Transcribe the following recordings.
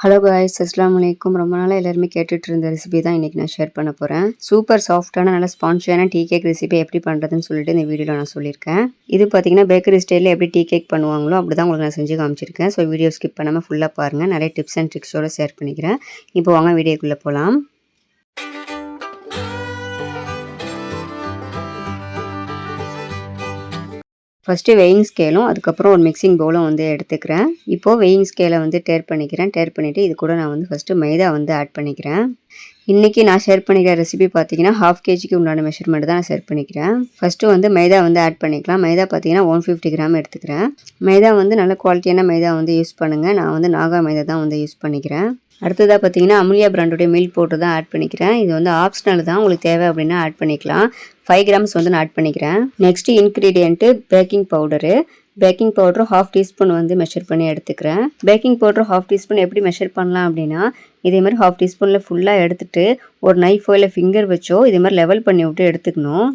Hello guys அஸ்லாம் வலைக்கும் ரொம்ப நாளாக எல்லாருமே கேட்டுட்டு இருந்த ரெசிபி தான் இன்றைக்கி நான் ஷேர் பண்ண போகிறேன் சூப்பர் சாஃப்டான நல்ல ஸ்பான்ச்சியான டீ கேக் ரெசிபி எப்படி பண்ணுறதுன்னு சொல்லிட்டு இந்த வீடியோவில் நான் சொல்லியிருக்கேன். இது பார்த்தீங்கன்னா பேக்கரி ஸ்டைலில் எப்படி டீ கேக் பண்ணுவாங்களோ அப்படி தான் உங்களுக்கு நான் செஞ்சு காமிச்சிருக்கேன். ஸோ வீடியோ ஸ்கிப் பண்ணாமல் ஃபுல்லாக பாருங்கள் நிறைய டிப்ஸ் அண்ட் ட்ரிக்ஸோடு ஷேர் பண்ணிக்கிறேன். இப்போ வாங்க வீடியோக்குள்ளே போகலாம் ஃபஸ்ட்டு வெயிங் ஸ்கேலும் அதுக்கப்புறம் ஒரு மிக்சிங் பவுலும் வந்து எடுத்துக்கிறேன். இப்போது வெயிங் ஸ்கேலை வந்து டேர் பண்ணிக்கிறேன். டேர் பண்ணிவிட்டு இது கூட நான் வந்து ஃபஸ்ட்டு மைதா வந்து ஆட் பண்ணிக்கிறேன். இன்றைக்கி நான் ஷேர் பண்ணிக்கிற ரெசிபி பார்த்தீங்கன்னா ஹாஃப் கேஜிக்கு உண்டான மெஷர்மெண்ட் தான் நான் ஷேர் பண்ணிக்கிறேன். ஃபஸ்ட்டு வந்து மைதா வந்து ஆட் பண்ணிக்கலாம். மைதா பார்த்தீங்கன்னா ஒன் ஃபிஃப்டி கிராம் எடுத்துக்கிறேன். மைதா வந்து நல்ல குவாலிட்டியான மைதா வந்து யூஸ் பண்ணுங்கள் நான் வந்து நாகா மைதா தான் வந்து யூஸ் பண்ணிக்கிறேன். அடுத்ததாக பார்த்தீங்கன்னா அமுலியா பிராண்டுடைய மில்க் பவுடர் தான் ஆட் பண்ணிக்கிறேன். இது வந்து ஆப்ஷனல் தான். உங்களுக்கு தேவை அப்படின்னா ஆட் பண்ணிக்கலாம். ஃபைவ் கிராம்ஸ் வந்து நான் ஆட் பண்ணிக்கிறேன். Next ingredient baking powder baking powder half teaspoon வந்து மெஷர் பண்ணி எடுத்துக்கிறேன். பேக்கிங் பவுடர் ஹாஃப் டீஸ்பூன் எப்படி மெஷர் பண்ணலாம் அப்படின்னா இதே மாதிரி ஹாஃப் டீஸ்பூனில் ஃபுல்லாக எடுத்துகிட்டு ஒரு நைஃபோ இல்லை ஃபிங்கர் வச்சோ இதே மாதிரி லெவல் பண்ணி விட்டு எடுத்துக்கணும்.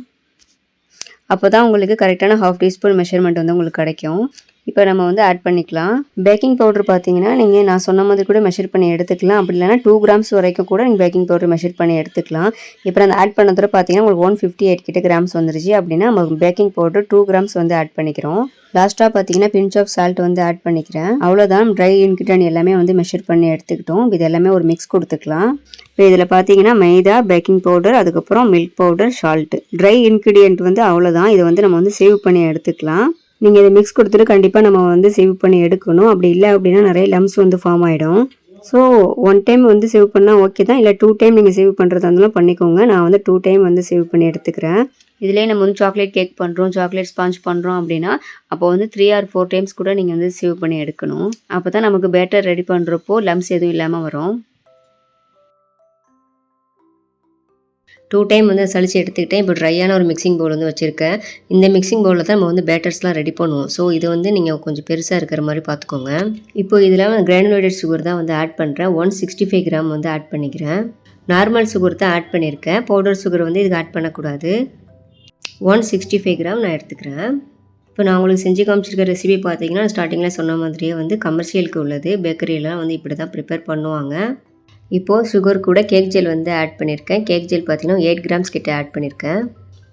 அப்போ தான் உங்களுக்கு கரெக்டான ஹாஃப் டீஸ்பூன் மெஷர்மெண்ட் வந்து உங்களுக்கு கிடைக்கும். இப்போ நம்ம வந்து ஆட் பண்ணிக்கலாம். பேக்கிங் பவுடர் பார்த்தீங்கன்னா நீங்கள் நான் சொன்ன மாதிரி கூட மெஷர் பண்ணி எடுத்துக்கலாம். அப்படி இல்லைனா டூ கிராம்ஸ் வரைக்கும் கூட நீங்கள் பேக்கிங் பவுடர் மெஷர் பண்ணி எடுத்துக்கலாம். இப்போ அந்த ஆட் பண்ணதோட பார்த்தீங்கன்னா உங்களுக்கு ஒன் ஃபிஃப்டி எயிட் கிட்ட கிராம்ஸ் வந்துருச்சு. அப்படின்னா நம்ம பேக்கிங் பவுடர் டூ கிராம்ஸ் வந்து ஆட் பண்ணிக்கிறோம். லாஸ்ட்டாக பார்த்தீங்கன்னா பிஞ்ச் ஆஃப் சால்ட் வந்து ஆட் பண்ணிக்கிறேன். அவ்வளோதான் ட்ரை இன்கிரிடியன்ட் எல்லாமே வந்து மெஷர் பண்ணி எடுத்துக்கிட்டோம். இது எல்லாமே ஒரு மிக்ஸ் கொடுத்துக்கலாம். இப்போ இதில் பார்த்தீங்கன்னா மைதா பேக்கிங் பவுடர் அதுக்கப்புறம் milk powder salt dry ingredient வந்து அவ்வளோதான் இதை வந்து நம்ம வந்து சேவ் பண்ணி எடுத்துக்கலாம். நீங்கள் இதை மிக்ஸ் கொடுத்துட்டு கண்டிப்பாக நம்ம வந்து சேவ் பண்ணி எடுக்கணும். அப்படி இல்லை அப்படின்னா நிறைய லம்ஸ் வந்து ஃபார்ம் ஆகிடும் ஸோ ஒன் டைம் வந்து சேவ் பண்ணால் ஓகே தான். இல்லை டூ டைம் நீங்கள் சேவ் பண்ணுறதா இருந்தாலும் பண்ணிக்கோங்க. நான் வந்து டூ டைம் வந்து சேவ் பண்ணி எடுத்துக்கிறேன். இதிலே நம்ம வந்து சாக்லேட் கேக் பண்ணுறோம் சாக்லேட் ஸ்பாஞ்ச் பண்ணுறோம் அப்படின்னா அப்போ வந்து த்ரீ ஆர் ஃபோர் டைம்ஸ் கூட நீங்கள் வந்து சேவ் பண்ணி எடுக்கணும். அப்போ தான் நமக்கு பேட்டர் ரெடி பண்ணுறப்போ லம்ஸ் எதுவும் இல்லாமல் வரும். டூ டைம் வந்து சளிச்சு எடுத்துக்கிட்டேன். இப்போ ட்ரையான ஒரு மிக்சிங் பவுல் வந்து வச்சுருக்கேன். இந்த மிக்சிங் பவுலில் தான் நம்ம வந்து பேட்டர்ஸ்லாம் ரெடி பண்ணுவோம். ஸோ இது வந்து நீங்கள் கொஞ்சம் பெருசாக இருக்கிற மாதிரி பார்த்துக்கோங்க. இப்போ இதில் கிரானுலேட்டட் சுகர் தான் வந்து ஆட் பண்ணுறேன் ஒன் சிக்ஸ்டி ஃபைவ் கிராம் வந்து ஆட் பண்ணிக்கிறேன். நார்மல் சுகர் தான் ஆட் பண்ணியிருக்கேன். பவுடர் சுகர் வந்து இதுக்கு ஆட் பண்ணக்கூடாது. ஒன் சிக்ஸ்டி ஃபைவ் கிராம் நான் எடுத்துக்கிறேன். இப்போ நான் உங்களுக்கு செஞ்சு காமிச்சிருக்க ரெசிபி பார்த்தீங்கன்னா ஸ்டார்டிங்கில் சொன்ன மாதிரியே வந்து கமர்ஷியலுக்கு உள்ளது. பேக்கரியெலாம் வந்து இப்படி தான் ப்ரிப்பேர் பண்ணுவாங்க. இப்போது சுகர் கூட கேக் ஜெல் வந்து ஆட் பண்ணியிருக்கேன் கேக் ஜெல் பார்த்தீங்கன்னா எயிட் கிராம்ஸ் கிட்டே ஆட் பண்ணியிருக்கேன்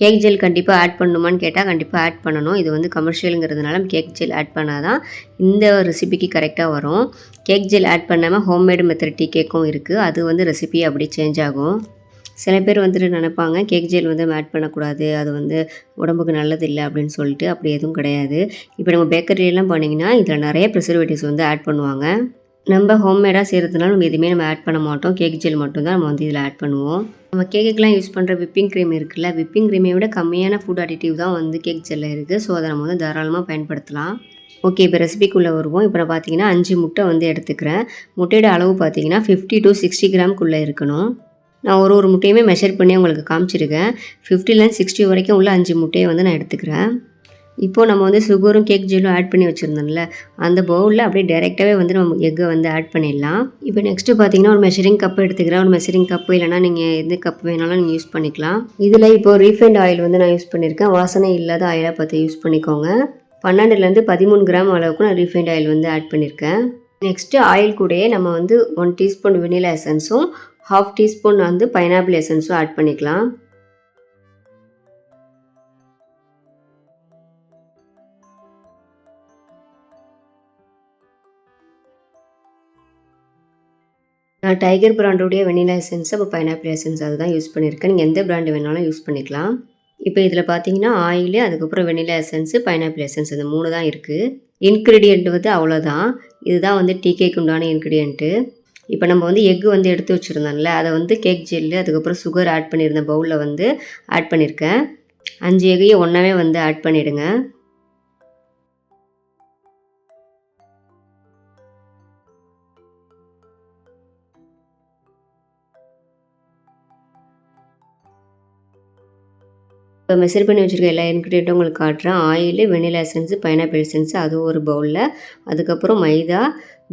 கேக் ஜெல் கண்டிப்பாக ஆட் பண்ணணுமான்னு கேட்டால் கண்டிப்பாக ஆட் பண்ணணும். இது வந்து கமர்ஷியலுங்கிறதுனால கேக் ஜெல் ஆட் பண்ணால் தான் இந்த ரெசிபிக்கு கரெக்டாக வரும். கேக் ஜெல் ஆட் பண்ணாமல் ஹோம்மேடு மெத்தட் டீ கேக்கும் இருக்குது அது வந்து ரெசிபி அப்படி சேஞ்ச் ஆகும். சில பேர் வந்துட்டு நினைப்பாங்க கேக் ஜெல் வந்து ஆட் பண்ணக்கூடாது. அது வந்து உடம்புக்கு நல்லது இல்லை அப்படின்னு சொல்லிட்டு அப்படி எதுவும் கிடையாது. இப்போ நம்ம பேக்கரியிலாம் பண்ணிங்கன்னா இதில் நிறைய ப்ரிசர்வேட்டிவ்ஸ் வந்து ஆட் பண்ணுவாங்க. நம்ம ஹோம்மேடாக செய்கிறதுனால நம்ம எதுவுமே நம்ம ஆட் பண்ண மாட்டோம். கேக் ஜெல் மட்டும்தான் நம்ம வந்து இதில் ஆட் பண்ணுவோம். நம்ம கேக்குக்கெலாம் யூஸ் பண்ணுற விப்பிங் க்ரீம் இருக்குல்ல விப்பிங் க்ரீமை விட கம்மியான ஃபுட் அடிட்டிவ் தான் வந்து கேக் ஜெல்லில் இருக்குது ஸோ அதை நம்ம வந்து தாராளமாக பயன்படுத்தலாம். ஓகே இப்போ ரெசிபிக்குள்ளே வருவோம். இப்போ நான் பார்த்தீங்கன்னா அஞ்சு முட்டை வந்து எடுத்துக்கிறேன். முட்டையோட அளவு பார்த்தீங்கன்னா ஃபிஃப்டி டு சிக்ஸ்டி கிராம்குள்ளே இருக்கணும். நான் ஒரு ஒரு முட்டையுமே மெஷர் பண்ணி உங்களுக்கு காமிச்சிருக்கேன். ஃபிஃப்டிலேருந்து சிக்ஸ்டி வரைக்கும் உள்ள அஞ்சு முட்டையை வந்து நான் எடுத்துக்கிறேன். இப்போது நம்ம வந்து சுகரும் கேக் ஜெல்லும் ஆட் பண்ணி வச்சுருந்தோம்ல அந்த பவுலில் அப்படியே டேரெக்டாகவே வந்து நம்ம எக்கை வந்து ஆட் பண்ணிடலாம். இப்போ நெக்ஸ்ட்டு பார்த்தீங்கன்னா ஒரு மெஷரிங் கப் எடுத்துக்கிறேன். ஒரு மெஷரிங் கப்பு இல்லைனா நீங்கள் எந்த கப் வேணாலும் நீங்கள் யூஸ் பண்ணிக்கலாம். இதில் இப்போ ரீஃபைண்ட் ஆயில் வந்து நான் யூஸ் பண்ணியிருக்கேன் வாசனை இல்லாத ஆயிலாக பார்த்து யூஸ் பண்ணிக்கோங்க. பன்னெண்டுலேருந்து பதிமூணு கிராம் அளவுக்கு நான் ரீஃபைண்ட் ஆயில் வந்து ஆட் பண்ணியிருக்கேன் நெக்ஸ்ட்டு ஆயில் கூடயே நம்ம வந்து ஒன் டீஸ்பூன் வெனிலா எசன்ஸும் ஹாஃப் டீஸ்பூன் வந்து பைனாப்பிள் எசன்ஸும் ஆட் பண்ணிக்கலாம். நான் டைகர் பிராண்டோடைய வெனிலா எசன்ஸ் அப்போ பைனாப்பிள் எசன்ஸ் அதுதான் யூஸ் பண்ணியிருக்கேன் நீங்கள் எந்த பிராண்டு வேணாலும் யூஸ் பண்ணிக்கலாம். இப்போ இதில் பார்த்தீங்கன்னா ஆயிலு அதுக்கப்புறம் வெனிலா எசன்ஸு பைனாப்பிள் எசன்ஸ் இந்த மூணு தான் இருக்குது இன்க்ரீடியண்ட் வந்து அவ்வளோதான் இதுதான் வந்து டீ கேக் உண்டான இன்க்ரீடியண்ட்டு இப்போ நம்ம வந்து எக்கு வந்து எடுத்து வச்சுருந்தோம்ல அதை வந்து கேக் ஜெல்லு அதுக்கப்புறம் சுகர் ஆட் பண்ணியிருந்த பவுலில் வந்து ஆட் பண்ணியிருக்கேன் அஞ்சு எகையும் ஒன்றாவே வந்து ஆட் பண்ணிவிடுங்க இப்போ மெஷர் பண்ணி வச்சுருக்க எல்லா இன்க்ரீடியண்ட்டும் உங்களுக்கு காட்டுறேன். Oil vanilla essence pineapple essence அது ஒரு பவுலில் அதுக்கப்புறம் maida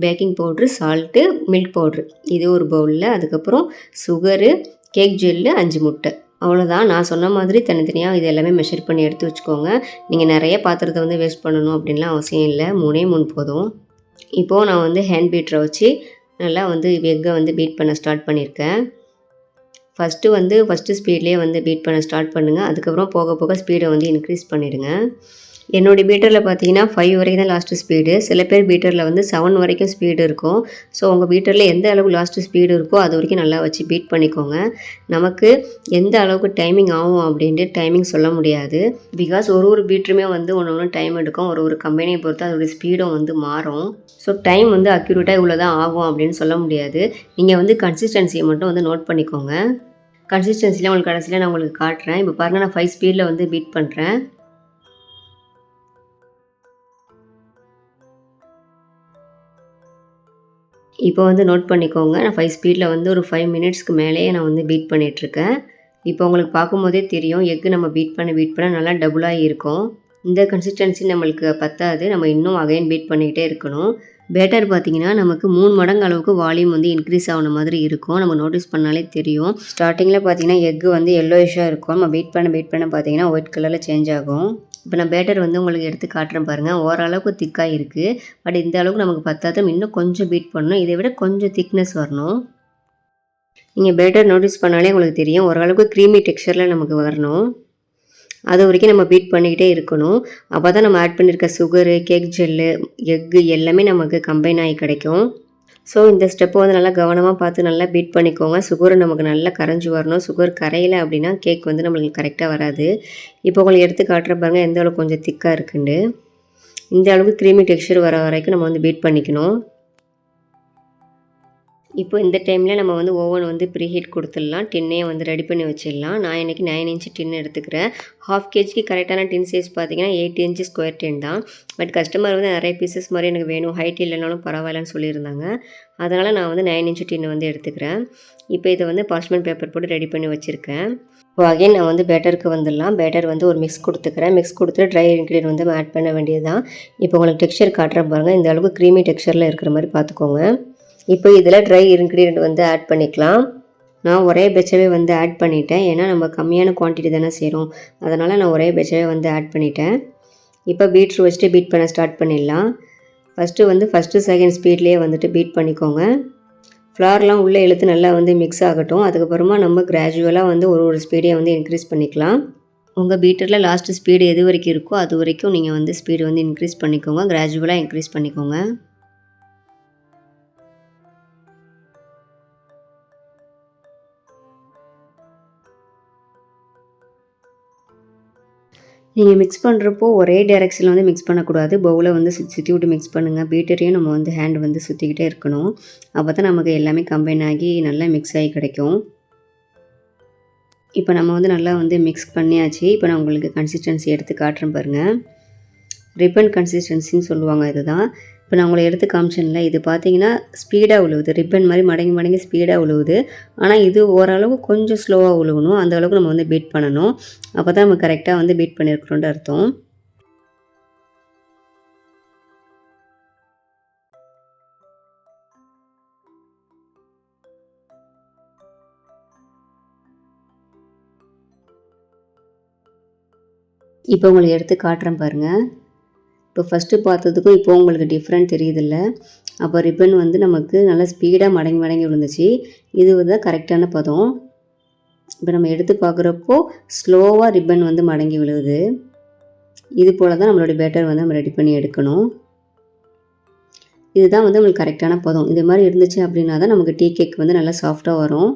baking powder salt milk powder இது ஒரு பவுலில் அதுக்கப்புறம் சுகரு கேக் ஜெல்லு அஞ்சு முட்டை. அவ்வளோதான் நான் சொன்ன மாதிரி தனித்தனியாக இது எல்லாமே மெஷர் பண்ணி எடுத்து வச்சுக்கோங்க. நீங்கள் நிறைய பாத்திரத்தை வந்து வேஸ்ட் பண்ணணும் அப்படின்லாம் அவசியம் இல்லை. மூணே மூணு போதும். இப்போது நான் வந்து ஹேண்ட் பீட்டரை வச்சு நல்லா வந்து எக்கை வந்து பீட் பண்ண ஸ்டார்ட் பண்ணியிருக்கேன். ஃபஸ்ட்டு வந்து ஃபஸ்ட்டு ஸ்பீட்லேயே வந்து பீட் பண்ண ஸ்டார்ட் பண்ணுங்கள் அதுக்கப்புறம் போக போக ஸ்பீடை வந்து இன்க்ரீஸ் பண்ணிவிடுங்க என்னுடைய பீட்டரில் பார்த்தீங்கன்னா ஃபைவ் வரைக்கும் தான் லாஸ்ட்டு ஸ்பீடு சில பேர் பீட்டரில் வந்து செவன் வரைக்கும் ஸ்பீடு இருக்கும். ஸோ உங்கள் பீட்டரில் எந்த அளவுக்கு லாஸ்ட்டு ஸ்பீடு இருக்கோ அது வரைக்கும் நல்லா வச்சு பீட் பண்ணிக்கோங்க. நமக்கு எந்த அளவுக்கு டைமிங் ஆகும் அப்படின்ட்டு டைமிங் சொல்ல முடியாது. பிகாஸ் ஒரு ஒரு பீட்டருமே வந்து ஒன்று ஒன்று டைம் எடுக்கும். ஒரு ஒரு கம்பெனியை பொறுத்து அதோடய ஸ்பீடும் வந்து மாறும். ஸோ டைம் வந்து அக்யூரேட்டாக இவ்வளோ தான் ஆகும் அப்படின்னு சொல்ல முடியாது. நீங்கள் வந்து கன்சிஸ்டன்சியை மட்டும் வந்து நோட் பண்ணிக்கோங்க. கன்சிஸ்டன்சியில் உங்களுக்கு கடைசியில் நான் உங்களுக்கு காட்டுறேன். இப்போ பாருங்கள் நான் ஃபைவ் ஸ்பீடில் வந்து பீட் பண்ணுறேன் இப்போ வந்து நோட் பண்ணிக்கோங்க. நான் ஃபைவ் ஸ்பீடில் வந்து ஒரு ஃபைவ் மினிட்ஸ்க்கு மேலேயே நான் வந்து பீட் பண்ணிகிட்ருக்கேன் இப்போ உங்களுக்கு பார்க்கும்போதே தெரியும் எக்கு நம்ம பீட் பண்ண பீட் பண்ண நல்லா டபுளாக இருக்கும். இந்த கன்சிஸ்டன்சி நம்மளுக்கு பத்தாது. நம்ம இன்னும் அகைன் பீட் பண்ணிக்கிட்டே இருக்கணும். பேட்டர் பார்த்தீங்கன்னா நமக்கு மூணு மடங்கு அளவுக்கு வால்யூம் வந்து இன்க்ரீஸ் ஆன மாதிரி இருக்கும். நம்ம நோட்டீஸ் பண்ணாலே தெரியும். ஸ்டார்டிங்கில் பார்த்தீங்கன்னா எக்கு வந்து எல்லோயிஷாக இருக்கும். நம்ம பீட் பண்ண பீட் பண்ண பார்த்தீங்கன்னா ஒயிட் கலரில் சேஞ்ச் ஆகும். இப்போ நான் பேட்டர் வந்து உங்களுக்கு எடுத்து காட்டுறேன் பாருங்கள் ஓரளவுக்கு திக்காக இருக்குது பட் இந்த அளவுக்கு நமக்கு பத்தாத இன்னும் கொஞ்சம் பீட் பண்ணணும். இதை விட கொஞ்சம் திக்னஸ் வரணும். நீங்கள் பேட்டர் நோட்டீஸ் பண்ணாலே உங்களுக்கு தெரியும். ஓரளவுக்கு க்ரீமி டெக்ஸ்சரில் நமக்கு வரணும். அது வரைக்கும் நம்ம பீட் பண்ணிக்கிட்டே இருக்கணும். அப்போ தான் நம்ம ஆட் பண்ணியிருக்க சுகரு கேக் ஜெல்லு எக்கு எல்லாமே நமக்கு கம்பைன் ஆகி கிடைக்கும். ஸோ இந்த ஸ்டெப்பை வந்து நல்லா கவனமாக பார்த்து நல்லா பீட் பண்ணிக்கோங்க. சுகர் நமக்கு நல்லா கரைஞ்சி வரணும். சுகர் கரையில் அப்படின்னா கேக் வந்து நம்மளுக்கு கரெக்டாக வராது. இப்போ உங்களுக்கு எடுத்து காட்டுற பாருங்கள் எந்த அளவுக்கு கொஞ்சம் திக்காக இருக்குண்டு இந்த அளவுக்கு க்ரீமி டெக்ஸ்சர் வர வரைக்கும் நம்ம வந்து பீட் பண்ணிக்கணும். இப்போ இந்த டைமில் நம்ம வந்து ஓவன் வந்து ப்ரீ ஹீட் கொடுத்துடலாம். டின்னே வந்து ரெடி பண்ணி வச்சிடலாம். நான் இன்றைக்கி நைன் இன்ச்சு டின் எடுத்துக்கிறேன். ஹாஃப் கேஜிக்கு கரெக்டான டின் சைஸ் பார்த்தீங்கன்னா எயிட் இன்ச்சு ஸ்கொயர் டின் தான். பட் கஸ்டமர் வந்து நிறைய பீசஸ் மாதிரி எனக்கு வேணும். ஹைட் இல்லைனாலும் பரவாயில்லன்னு சொல்லியிருந்தாங்க. அதனால் நான் வந்து நைன் இன்ச்சு டின் வந்து எடுத்துக்கிறேன். இப்போ இதை வந்து பாஸ்மெண்ட் பேப்பர் போட்டு ரெடி பண்ணி வச்சுருக்கேன். இப்போ அகைன் நான் வந்து பேட்டருக்கு வந்துடலாம். பேட்டர் வந்து ஒரு மிக்ஸ் கொடுத்துக்கிறேன். மிக்ஸ் கொடுத்துட்டு ட்ரை இன்க்ரீடியன் வந்து ஆட் பண்ண வேண்டியது தான் இப்போ உங்களுக்கு டெக்ஸ்சர் காட்டுற பாருங்கள் இந்த அளவுக்கு க்ரீமி டெக்ஸ்சரில் இருக்கிற மாதிரி பார்த்துக்கோங்க. இப்போ இதில் ட்ரை இன்க்ரீடியன்ட் வந்து ஆட் பண்ணிக்கலாம். நான் ஒரே பெச்சவே வந்து ஆட் பண்ணிட்டேன். ஏன்னா நம்ம கம்மியான குவான்டிட்டி தானே செய்கிறோம் அதனால் நான் ஒரே பெச்சவே வந்து ஆட் பண்ணிட்டேன். இப்போ பீட்ரு வச்சுட்டு பீட் பண்ண ஸ்டார்ட் பண்ணிடலாம். ஃபஸ்ட்டு வந்து ஃபஸ்ட்டு செகண்ட் ஸ்பீட்லேயே வந்துட்டு பீட் பண்ணிக்கோங்க. ஃப்ளார்லாம் உள்ளே இழுத்து நல்லா வந்து மிக்ஸ் ஆகட்டும். அதுக்கப்புறமா நம்ம கிராஜுவலாக வந்து ஒரு ஒரு ஸ்பீடே வந்து இன்க்ரீஸ் பண்ணிக்கலாம். உங்கள் பீட்டரில் லாஸ்ட்டு ஸ்பீடு எது வரைக்கும் இருக்கோ அது வரைக்கும் நீங்கள் வந்து ஸ்பீடு வந்து இன்க்ரீஸ் பண்ணிக்கோங்க. கிராஜுவலாக இன்க்ரீஸ் பண்ணிக்கோங்க. நீங்கள் மிக்ஸ் பண்ணுறப்போ ஒரே டைரெக்ஷனில் வந்து மிக்ஸ் பண்ணக்கூடாது. பவுலை வந்து சுற்றி சுற்றி விட்டு மிக்ஸ் பண்ணுங்கள் பீட்டரையும் நம்ம வந்து ஹேண்ட் வந்து சுற்றிக்கிட்டே இருக்கணும். அப்போ தான் நமக்கு எல்லாமே கம்பைன் ஆகி நல்லா மிக்ஸ் ஆகி கிடைக்கும். இப்போ நம்ம வந்து நல்லா வந்து மிக்ஸ் பண்ணியாச்சு. இப்போ நான் உங்களுக்கு கன்சிஸ்டன்சி எடுத்து காட்டுறேன் பாருங்கள் ரிப்பன் கன்சிஸ்டன்சின்னு சொல்லுவாங்க இதுதான். இப்போ நான் உங்களை எடுத்து காமிச்சேன்ல இது பார்த்தீங்கன்னா ஸ்பீடாக உழுவுது. ரிப்பன் மாதிரி மடங்கி மடங்கி ஸ்பீடாக உழுவுது. ஆனால் இது ஓரளவு கொஞ்சம் ஸ்லோவாக உழுவணும். அந்த அளவுக்கு நம்ம வந்து பீட் பண்ணணும். அப்போ தான் நம்ம கரெக்டாக வந்து பீட் பண்ணியிருக்கிறோன்ட்டு அர்த்தம். இப்போ உங்களுக்கு எடுத்து காட்டுறேன் பாருங்கள் இப்போ ஃபஸ்ட்டு பார்த்ததுக்கும் இப்போ உங்களுக்கு டிஃப்ரெண்ட் தெரியுதில்ல. அப்போ ரிப்பன் வந்து நமக்கு நல்லா ஸ்பீடாக மடங்கி மடங்கி விழுந்துச்சு. இது வந்து கரெக்டான பதம். இப்போ நம்ம எடுத்து பார்க்குறப்போ ஸ்லோவாக ரிப்பன் வந்து மடங்கி விழுகுது. இது போல் தான் நம்மளுடைய பேட்டர் வந்து நம்ம ரெடி பண்ணி எடுக்கணும். இதுதான் வந்து நம்மளுக்கு கரெக்டான பதம். இது மாதிரி இருந்துச்சு அப்படின்னா தான் நமக்கு டீ கேக் வந்து நல்லா சாஃப்டாக வரும்.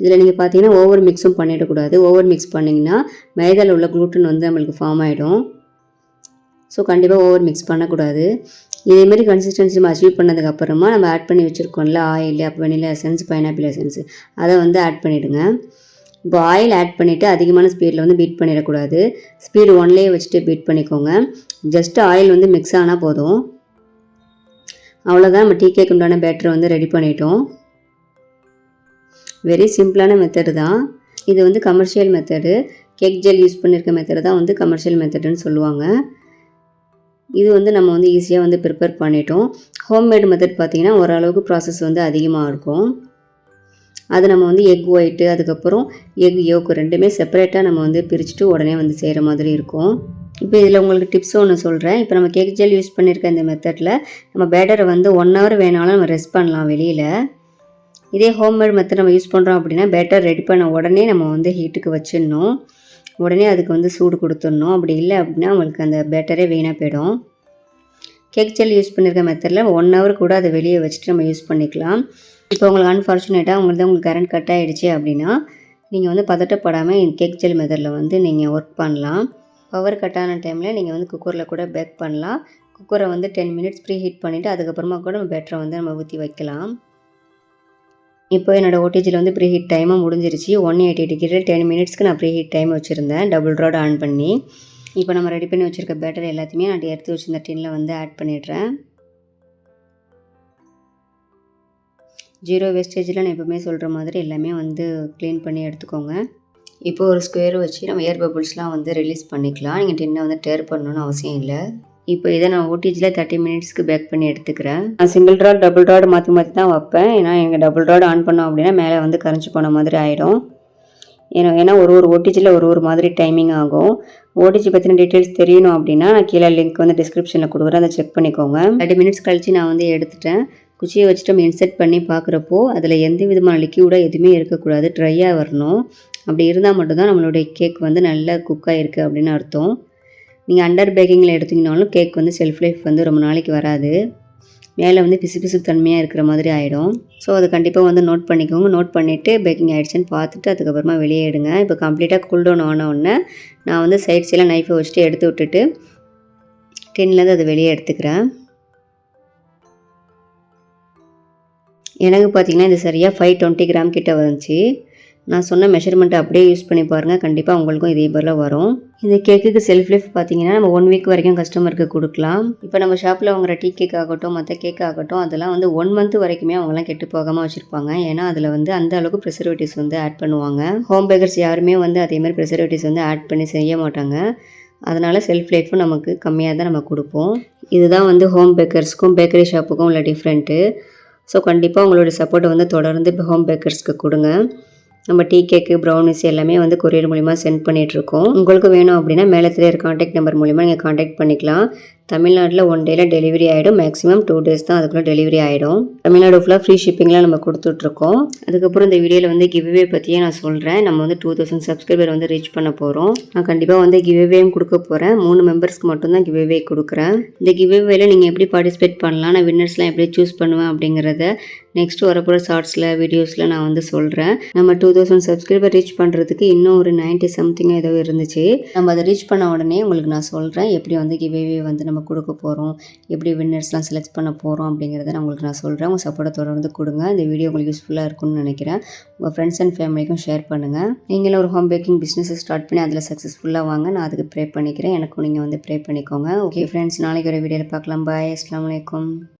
இதில் நீங்கள் பார்த்தீங்கன்னா ஓவர் மிக்ஸும் பண்ணிடக்கூடாது. ஓவர் மிக்ஸ் பண்ணிங்கன்னா மைதாவில் உள்ள குளூட்டன் வந்து நம்மளுக்கு ஃபார்ம் ஆகிடும் ஸோ கண்டிப்பாக ஓவர் மிக்ஸ் பண்ணக்கூடாது. இதேமாரி கன்சிஸ்டன்சி நம்ம அச்சீவ் பண்ணதுக்கப்புறமா நம்ம ஆட் பண்ணி வச்சுருக்கோம்ல ஆயில் அப்போ வெனிலா எசன்ஸ் பைனாப்பிள் எசன்ஸ் அதை வந்து ஆட் பண்ணிவிடுங்க இப்போ ஆயில் ஆட் பண்ணிவிட்டு அதிகமான ஸ்பீடில் வந்து பீட் பண்ணிடக்கூடாது. ஸ்பீடு ஒன்லேயே வச்சுட்டு பீட் பண்ணிக்கோங்க. ஜஸ்ட் ஆயில் வந்து மிக்ஸ் ஆனால் போதும். அவ்வளோதான் நம்ம டீ கேக் உண்டான பேட்டரை வந்து ரெடி பண்ணிட்டோம். வெரி சிம்பிளான மெத்தடு தான். இது வந்து commercial method cake gel use பண்ணியிருக்க மெத்தடு தான் வந்து கமர்ஷியல் மெத்தடுன்னு சொல்லுவாங்க. இது வந்து நம்ம வந்து ஈஸியாக வந்து ப்ரிப்பேர் பண்ணிட்டோம். ஹோம்மேட் மெத்தட் பார்த்திங்கன்னா ஓரளவுக்கு ப்ராசஸ் வந்து அதிகமாக இருக்கும். அது நம்ம வந்து எக் ஒயிட்டு அதுக்கப்புறம் எக் யோக்கு ரெண்டுமே செப்பரேட்டாக நம்ம வந்து பிரிச்சுட்டு உடனே வந்து செய்கிற மாதிரி இருக்கும். இப்போ இதில் உங்களுக்கு டிப்ஸ் ஒன்று சொல்கிறேன் இப்போ நம்ம கேக் ஜெல் யூஸ் பண்ணியிருக்க இந்த மெத்தடில் நம்ம பேட்டரை வந்து ஒன் ஹவர் வேணாலும் நம்ம ரெஸ்ட் பண்ணலாம் வெளியில். இதே ஹோம்மேட் மெத்தட் நம்ம யூஸ் பண்ணுறோம் அப்படின்னா பேட்டர் ரெடி பண்ண உடனே நம்ம வந்து ஹீட்டுக்கு வச்சிடணும். உடனே அதுக்கு வந்து சூடு கொடுத்துடணும். அப்படி இல்லை அப்படின்னா உங்களுக்கு அந்த பேட்டரே வீணாக போயிடும். கேக் ஜெல் யூஸ் பண்ணியிருக்க மெத்தடில் ஒன் ஹவர் கூட அதை வெளியே வச்சுட்டு நம்ம யூஸ் பண்ணிக்கலாம். இப்போ உங்களுக்கு அன்ஃபார்ச்சுனேட்டாக உங்களுக்கு உங்களுக்கு கரண்ட் கட் ஆகிடுச்சு அப்படின்னா நீங்கள் வந்து பதட்டப்படாமல் இந்த கேக் ஜெல் மெத்தடில் வந்து நீங்கள் ஒர்க் பண்ணலாம். பவர் கட் ஆன டைமில் நீங்கள் வந்து குக்கரில் கூட பேக் பண்ணலாம். குக்கரை வந்து டென் மினிட்ஸ் ப்ரீ ஹீட் பண்ணிவிட்டு அதுக்கப்புறமா கூட நம்ம பேட்டரை வந்து நம்ம ஊற்றி வைக்கலாம். இப்போ என்னோடய ஓடிஜியில் வந்து ப்ரீ ஹீட் டைமும் முடிஞ்சிருச்சு ஒன் எயிட்டி டிகிரியில் டென் மினிட்ஸ்க்கு நான் ப்ரீ ஹீட் டைம் வச்சுருந்தேன். டபுள் ரோடு ஆன் பண்ணி. இப்போ நம்ம ரெடி பண்ணி வச்சுருக்க பேட்டர் எல்லாத்தையுமே நான் எடுத்து வச்சுருந்த டின்னில் வந்து ஆட் பண்ணிடுறேன். ஜீரோ வேஸ்டேஜில் நான் எப்பவுமே சொல்கிற மாதிரி எல்லாமே வந்து க்ளீன் பண்ணி எடுத்துக்கோங்க. இப்போ ஒரு ஸ்கொயர் வச்சு நம்ம ஏர் பபுள்ஸ்லாம் வந்து ரிலீஸ் பண்ணிக்கலாம். நீங்கள் டின்னை வந்து டேர் பண்ணணும்னு அவசியம் இல்லை. இப்போ இதை நான் ஓடிஜியில் தேர்ட்டி மினிட்ஸ்க்கு பேக் பண்ணி எடுத்துக்கிறேன். நான் சிங்கிள் ராட் டபுள் ராட் மாற்றி மாற்றி தான் வைப்பேன். ஏன்னா எங்கள் டபுள் ராட் ஆன் பண்ணோம் அப்படின்னா மேலே வந்து கரைஞ்சி போன மாதிரி ஆகிடும் ஏன்னா ஏன்னா ஒரு ஒரு ஓடிஜியில் ஒரு ஒரு மாதிரி டைமிங் ஆகும். ஓடிஜி பற்றின டீட்டெயில்ஸ் தெரியணும் அப்படின்னா நான் கீழே லிங்க் வந்து டிஸ்கிரிப்ஷனில் கொடுக்குறேன். அதை செக் பண்ணிக்கோங்க. தேர்ட்டி மினிட்ஸ் கழித்து நான் வந்து எடுத்துட்டேன். குச்சியை வச்சுட்டு நம்ம இன்செர்ட் பண்ணி பார்க்குறப்போ அதில் எந்த விதமான லிக்யூடாக எதுவுமே இருக்கக்கூடாது. ட்ரையாக வரணும். அப்படி இருந்தால் மட்டும்தான் நம்மளுடைய கேக் வந்து நல்லா குக் ஆகிருக்கு அப்படின்னு அர்த்தம். நீங்கள் அண்டர் பேக்கிங்கில் எடுத்திங்கனாலும் கேக் வந்து செல்ஃப் லைஃப் வந்து ரொம்ப நாளைக்கு வராது. மேலே வந்து பிசு பிசு தன்மையாக இருக்கிற மாதிரி ஆகிடும் ஸோ அதை கண்டிப்பாக வந்து நோட் பண்ணிக்கோங்க. நோட் பண்ணிவிட்டு பேக்கிங் ஆகிடுச்சின்னு பார்த்துட்டு அதுக்கப்புறமா வெளியே எடுங்க. இப்போ கம்ப்ளீட்டாக கூல்டவுன் ஆன உடனே நான் வந்து சைட்ஸ் எல்லாம் நைஃபை வச்சுட்டு எடுத்து விட்டுட்டு டின்லேருந்து அதை வெளியே எடுத்துக்கிறேன். எனக்கு பார்த்தீங்கன்னா இது சரியாக ஃபைவ் டுவெண்ட்டி கிராம் கிட்ட வந்துச்சு. நான் சொன்ன மெஷர்மெண்ட்டை அப்படியே யூஸ் பண்ணி பாருங்கள் கண்டிப்பாக உங்களுக்கும் இதே போல் வரும். இந்த கேக்குக்கு செல்ஃப் லைஃப் பார்த்தீங்கன்னா நம்ம ஒன் வீக் வரைக்கும் கஸ்டமருக்கு கொடுக்கலாம். இப்போ நம்ம ஷாப்பில் வாங்குற டீ கேக் ஆகட்டும் மற்ற கேக் ஆகட்டும் அதெல்லாம் வந்து ஒன் மந்த் வரைக்குமே அவங்களாம் கெட்டு போகாமல் வச்சுருப்பாங்க. ஏன்னா அதில் வந்து அந்த அளவுக்கு ப்ரிசர்வேட்டிவ்ஸ் வந்து ஆட் பண்ணுவாங்க. ஹோம் பேக்கர்ஸ் யாருமே வந்து அதே மாதிரி ப்ரிசர்வேட்டிவ்ஸ் வந்து ஆட் பண்ணி செய்ய மாட்டாங்க. அதனால் செல்ஃப் லைஃப்பும் நமக்கு கம்மியாக தான் நம்ம கொடுப்போம். இதுதான் வந்து ஹோம் பேக்கர்ஸ்க்கும் பேக்கரி ஷாப்புக்கும் உள்ள டிஃப்ரெண்ட்டு ஸோ கண்டிப்பாக உங்களுடைய சப்போர்ட்டை வந்து தொடர்ந்து ஹோம் பேக்கர்ஸ்க்கு கொடுங்க. நம்ம டீ கேக்கு ப்ரௌனிஸ் எல்லாமே வந்து கொரியர் மூலிமா சென்ட் பண்ணிகிட்ருக்கோம் உங்களுக்கு வேணும் அப்படின்னா மேலே தெரியாத காண்டாக்ட் நம்பர் மூலிமா நீங்கள் காண்டாக்ட் பண்ணிக்கலாம். தமிழ்நாட்டில் ஒன் டேயில் டெலிவரி ஆகிடும் மேக்ஸிமம் டூ டேஸ் தான் அதுக்குள்ளே டெலிவரி ஆகிடும் தமிழ்நாடு ஃபுல்லாக ஃப்ரீ ஷிப்பிங்லாம் நம்ம கொடுத்துட்ருக்கோம். அதுக்கப்புறம் இந்த வீடியோவில் வந்து கிவ்வே பற்றியே நான் சொல்கிறேன் நம்ம வந்து டூ தௌசண்ட் சப்ஸ்கிரைபர் வந்து ரீச் பண்ண போகிறோம் நான் கண்டிப்பாக வந்து கிவ்வேயும் கொடுக்க போகிறேன் மூணு மெம்பர்ஸ்க்கு மட்டும்தான் கிவ்வே கொடுக்குறேன். இந்த கிவ்வேல நீங்கள் எப்படி பார்ட்டிசிபேட் பண்ணலாம்? நான் வின்னர்ஸ்லாம் எப்படி சூஸ் பண்ணுவேன் அப்படிங்கிறத நெக்ஸ்ட் வரப்போகிற ஷார்ட்ஸில் வீடியோஸில் நான் வந்து சொல்கிறேன் நம்ம டூ தௌசண்ட் சப்ஸ்கிரைபர் ரீச் பண்ணுறதுக்கு இன்னும் ஒரு நைன்ட்டி சம்திங் ஏதோ இருந்துச்சு. நம்ம அதை ரீச் பண்ண உடனே உங்களுக்கு நான் சொல்கிறேன் எப்படி வந்து கிவ்வே வந்து நம்ம கொடுக்க போகிறோம் எப்படி வின்னர்ஸ்லாம் செலக்ட் பண்ண போகிறோம் அப்படிங்கிறத நான் உங்களுக்கு நான் சொல்கிறேன் உங்கள் சப்போர்ட்டை தொடர்ந்து கொடுங்க. இந்த வீடியோ உங்களுக்கு யூஸ்ஃபுல்லாக இருக்கும்னு நினைக்கிறேன். உங்கள் ஃப்ரெண்ட்ஸ் அண்ட் ஃபேமிலிக்கும் ஷேர் பண்ணுங்கள் நீங்களும் ஒரு ஹோம் பேக்கிங் பிஸ்னஸை ஸ்டார்ட் பண்ணி அதில் சக்ஸஸ்ஃபுல்லாக வாங்க. நான் அதுக்கு ப்ரே பண்ணிக்கிறேன். எனக்கும் நீங்கள் வந்து ப்ரே பண்ணிக்கோங்க. ஓகே ஃப்ரெண்ட்ஸ் நாளைக்கு ஒரு வீடியோவில் பார்க்கலாம். பாய் அஸ்லாம் வலைக்கம்